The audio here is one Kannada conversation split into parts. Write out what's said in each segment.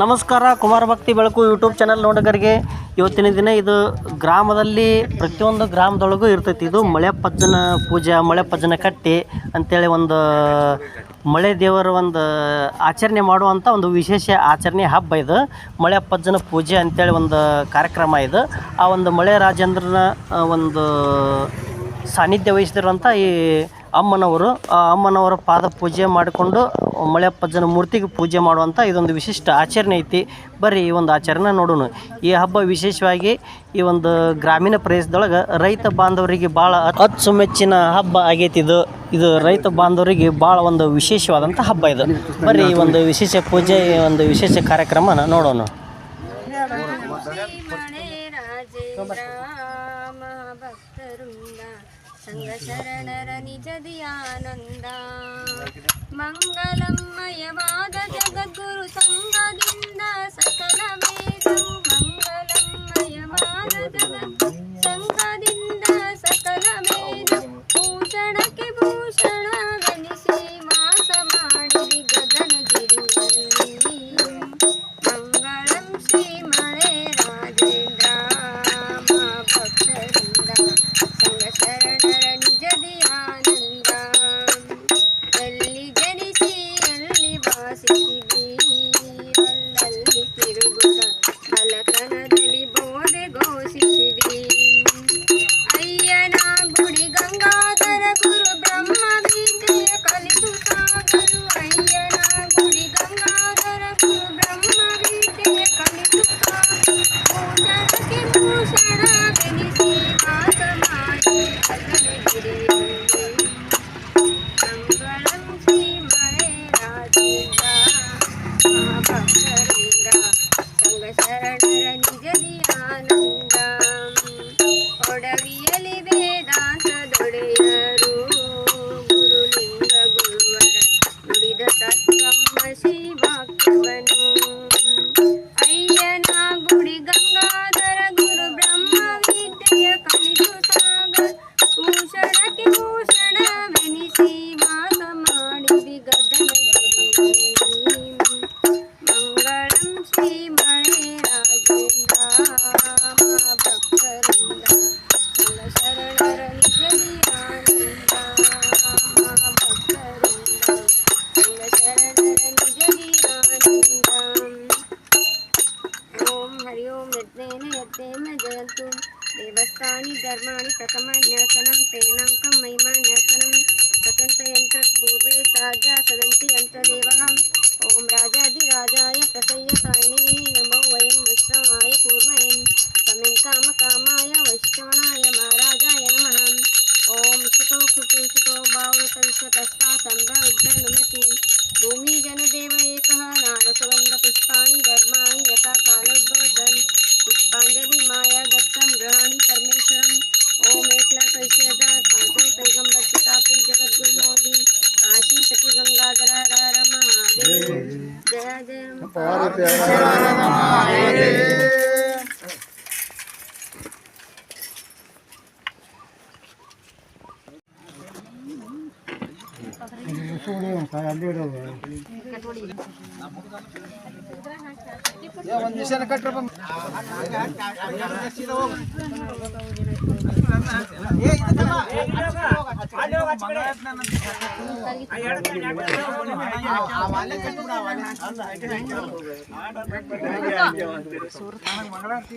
ನಮಸ್ಕಾರ, ಕುಮಾರ ಭಕ್ತಿ ಬೆಳಕು ಯೂಟ್ಯೂಬ್ ಚಾನಲ್ ನೋಡಗರಿಗೆ. ಇವತ್ತಿನ ದಿನ ಇದು ಗ್ರಾಮದಲ್ಲಿ ಪ್ರತಿಯೊಂದು ಗ್ರಾಮದೊಳಗೂ ಇರ್ತೈತಿ. ಇದು ಮಳೆ ಪಜ್ಜನ ಪೂಜೆ ಮಳೆ ಪಜ್ಜನ ಕಟ್ಟಿ ಅಂತೇಳಿ ಒಂದು ಮಳೆ ದೇವರ ಒಂದು ಆಚರಣೆ ಮಾಡುವಂಥ ಒಂದು ವಿಶೇಷ ಆಚರಣೆ ಹಬ್ಬ ಇದು. ಮಳೆ ಪಜ್ಜನ ಪೂಜೆ ಅಂತೇಳಿ ಒಂದು ಕಾರ್ಯಕ್ರಮ ಇದು. ಆ ಒಂದು ಮಳೆ ರಾಜೇಂದ್ರನ ಒಂದು ಸಾನ್ನಿಧ್ಯ ವಹಿಸ್ತಿರುವಂಥ ಈ ಅಮ್ಮನವರು ಅಮ್ಮನವರ ಪಾದ ಪೂಜೆ ಮಾಡಿಕೊಂಡು ಮಳೆಯಪ್ಪಜ್ಜನ ಮೂರ್ತಿಗೆ ಪೂಜೆ ಮಾಡುವಂಥ ಇದೊಂದು ವಿಶಿಷ್ಟ ಆಚರಣೆ ಐತಿ. ಬರ್ರಿ ಈ ಒಂದು ಆಚರಣೆ ನೋಡೋಣ. ಈ ಹಬ್ಬ ವಿಶೇಷವಾಗಿ ಈ ಒಂದು ಗ್ರಾಮೀಣ ಪ್ರದೇಶದೊಳಗೆ ರೈತ ಬಾಂಧವರಿಗೆ ಭಾಳ ಅಚ್ಚುಮೆಚ್ಚಿನ ಹಬ್ಬ ಆಗೈತಿ ಇದು. ಇದು ರೈತ ಬಾಂಧವರಿಗೆ ಭಾಳ ಒಂದು ವಿಶೇಷವಾದಂಥ ಹಬ್ಬ ಇದು. ಬರ್ರಿ ಈ ಒಂದು ವಿಶೇಷ ಪೂಜೆ, ಈ ಒಂದು ವಿಶೇಷ ಕಾರ್ಯಕ್ರಮನ ನೋಡೋಣ. सङ्गशरणरनिज दयानन्दा मङ्गलं मयवाद जगद्गुरुसङ्गादिकलमेतं मङ्गलं मयवाद जगद्गुरु सङ्गदिन्द 60别离啦你 पूर्वे साजा सदन्ति यन्त्रदेवः ॐ राजाधिराजाय प्रसय्य सायिने नमो वयं वैष्णवाय कूर्महे समें कामकामाय वैष्णवाय महाराजाय नमः ॐ सुतो कृतुषितो भावतस्तस्ता सम्भवति भूमिजनदेव एकः नारसगन्धपुष्पाणि धर्माणि यथा कालोद्भवन् पुष्पाञ्जलिमाया दत्तं गृहाणि परमेश्वरम् ओम एकनाथ ऐसेदार पाँचों पैगंबर पितापी जगत गुरु मोदी काशी सती गंगाधर हर हर महादेव जय जय महादेव ಒಂದು ನಿಮಿಷ ಕಟ್ರಪ್ಪ ಮಂಗಳಾರತಿ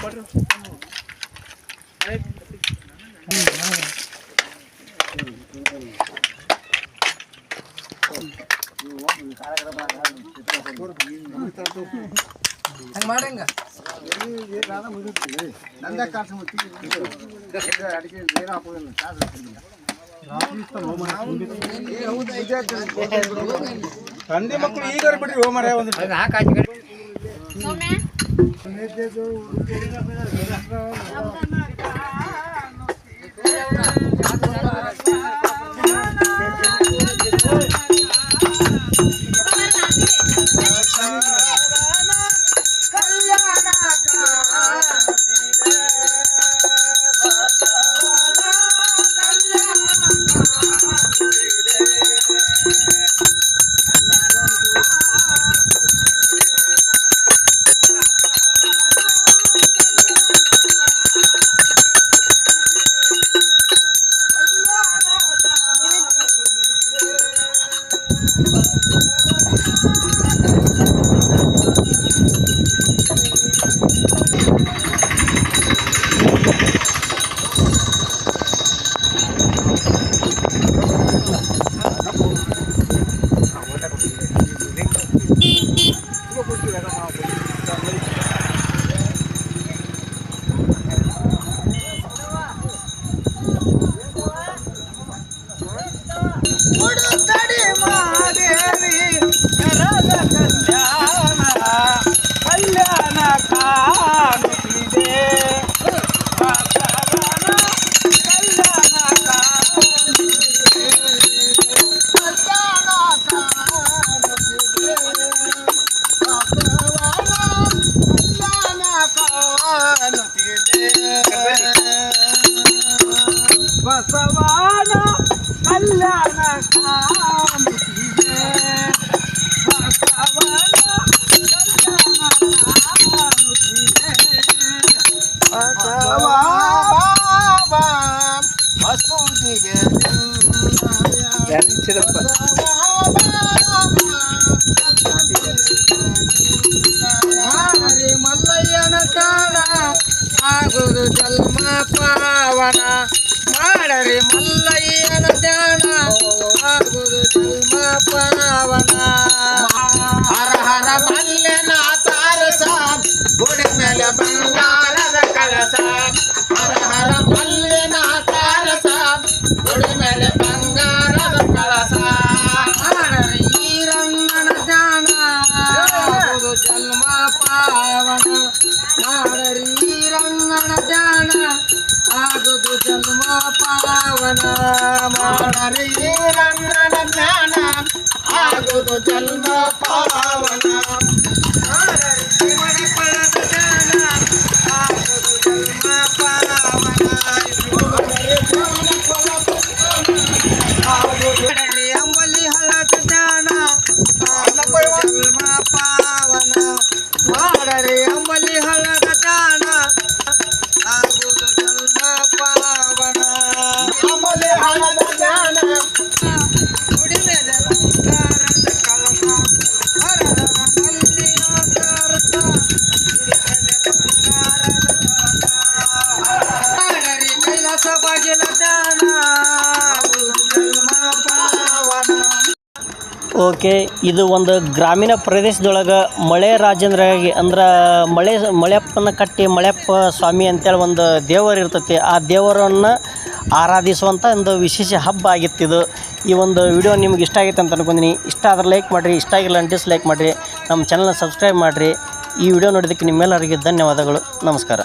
ಕೊಡ್ರಿ ತಂದೆ ಮಕ್ಕಳು ಈಗ ಬಿಡ್ರಿ ಹೋ ಮರ ಒಂದು ಕಲ್ಯಾಣ ಬಸವನ ಕಲ್ಯಾಣ ಕಾಣುತ್ತಿದೆ ಬಸವನ ಮಲ್ಲಯ್ಯನ ಜನ್ಮ ಪಾವನ ಮಾಡರಿ ಮಲ್ಲಯ್ಯನ ಧ್ಯಾನ. ಆಗುದು ಜನ್ಮ ಪಾವನ ಹರ ಹರ ಮಲ್ಯನ ತಾರಸ ಗುಡಿ ಮೇಲೆ ಬಂಗಾರದ ಕಲಸ ಮಾಡರಿ ಈರಣ್ಣನ ಧ್ಯಾನ ಆಗುದು ಜನ್ಮ ಪಾವನ ಓಕೆ, ಇದು ಒಂದು ಗ್ರಾಮೀಣ ಪ್ರದೇಶದೊಳಗೆ ಮಳೆ ರಾಜೇಂದ್ರಗಾಗಿ ಅಂದ್ರೆ ಮಳೆ ಮಳೆಯಪ್ಪನ ಕಟ್ಟಿ ಮಳೆಯಪ್ಪ ಸ್ವಾಮಿ ಅಂತೇಳಿ ಒಂದು ದೇವರು ಇರ್ತೈತಿ. ಆ ದೇವರನ್ನು ಆರಾಧಿಸುವಂಥ ಒಂದು ವಿಶೇಷ ಹಬ್ಬ ಆಗಿತ್ತಿದು ಈ ಒಂದು ವಿಡಿಯೋ ನಿಮ್ಗೆ ಇಷ್ಟ ಆಗೈತೆ ಅಂತ ಅನ್ಕೊಂಡಿನಿ. ಇಷ್ಟ ಆದ್ರೆ ಲೈಕ್ ಮಾಡಿರಿ, ಇಷ್ಟ ಆಗಿಲ್ಲ ಡಿಸ್ಲೈಕ್ ಮಾಡಿರಿ. ನಮ್ಮ ಚಾನಲ್ನ ಸಬ್ಸ್ಕ್ರೈಬ್ ಮಾಡಿರಿ. ಈ ವಿಡಿಯೋ ನೋಡಿದ್ದಕ್ಕೆ ನಿಮ್ಮೆಲ್ಲರಿಗೆ ಧನ್ಯವಾದಗಳು. ನಮಸ್ಕಾರ.